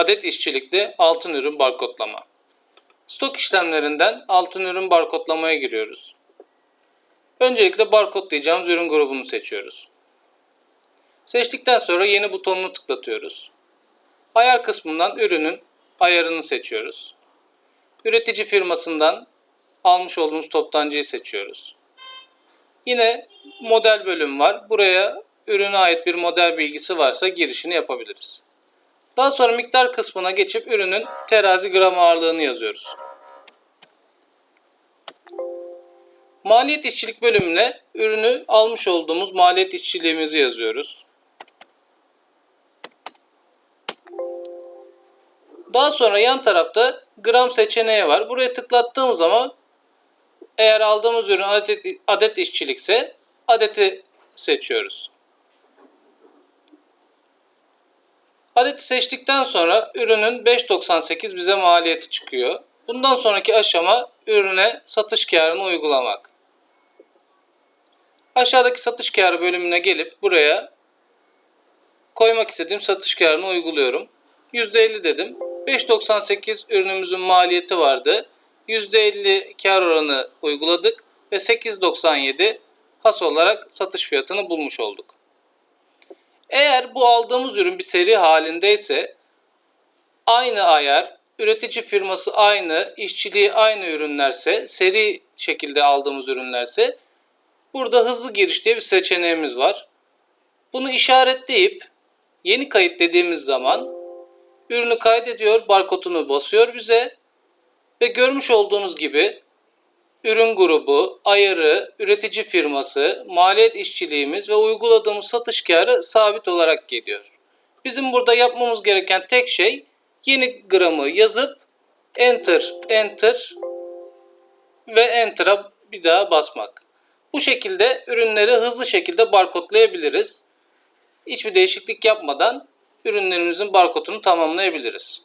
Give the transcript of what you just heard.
Adet işçilikli altın ürün barkodlama. Stok işlemlerinden altın ürün barkodlamaya giriyoruz. Öncelikle barkodlayacağımız ürün grubunu seçiyoruz. Seçtikten sonra yeni butonunu tıklatıyoruz. Ayar kısmından ürünün ayarını seçiyoruz. Üretici firmasından almış olduğumuz toptancıyı seçiyoruz. Yine model bölüm var. Buraya ürüne ait bir model bilgisi varsa girişini yapabiliriz. Daha sonra miktar kısmına geçip ürünün terazi gram ağırlığını yazıyoruz. Maliyet işçilik bölümüne ürünü almış olduğumuz maliyet işçiliğimizi yazıyoruz. Daha sonra yan tarafta gram seçeneği var. Buraya tıklattığımız zaman eğer aldığımız ürün adet, adet işçilikse adeti seçiyoruz. Adeti seçtikten sonra ürünün 5.98 bize maliyeti çıkıyor. Bundan sonraki aşama ürüne satış karını uygulamak. Aşağıdaki satış karı bölümüne gelip buraya koymak istediğim satış karını uyguluyorum. %50 dedim. 5.98 ürünümüzün maliyeti vardı. %50 kar oranı uyguladık ve 8.97 has olarak satış fiyatını bulmuş olduk. Eğer bu aldığımız ürün bir seri halindeyse aynı ayar, üretici firması aynı, işçiliği aynı ürünlerse, seri şekilde aldığımız ürünlerse burada hızlı giriş diye bir seçeneğimiz var. Bunu işaretleyip yeni kayıt dediğimiz zaman ürünü kaydediyor, barkodunu basıyor bize ve görmüş olduğunuz gibi ürün grubu, ayarı, üretici firması, maliyet işçiliğimiz ve uyguladığımız satış karı sabit olarak geliyor. Bizim burada yapmamız gereken tek şey yeni gramı yazıp enter, enter ve enter'a bir daha basmak. Bu şekilde ürünleri hızlı şekilde barkodlayabiliriz. Hiçbir değişiklik yapmadan ürünlerimizin barkodunu tamamlayabiliriz.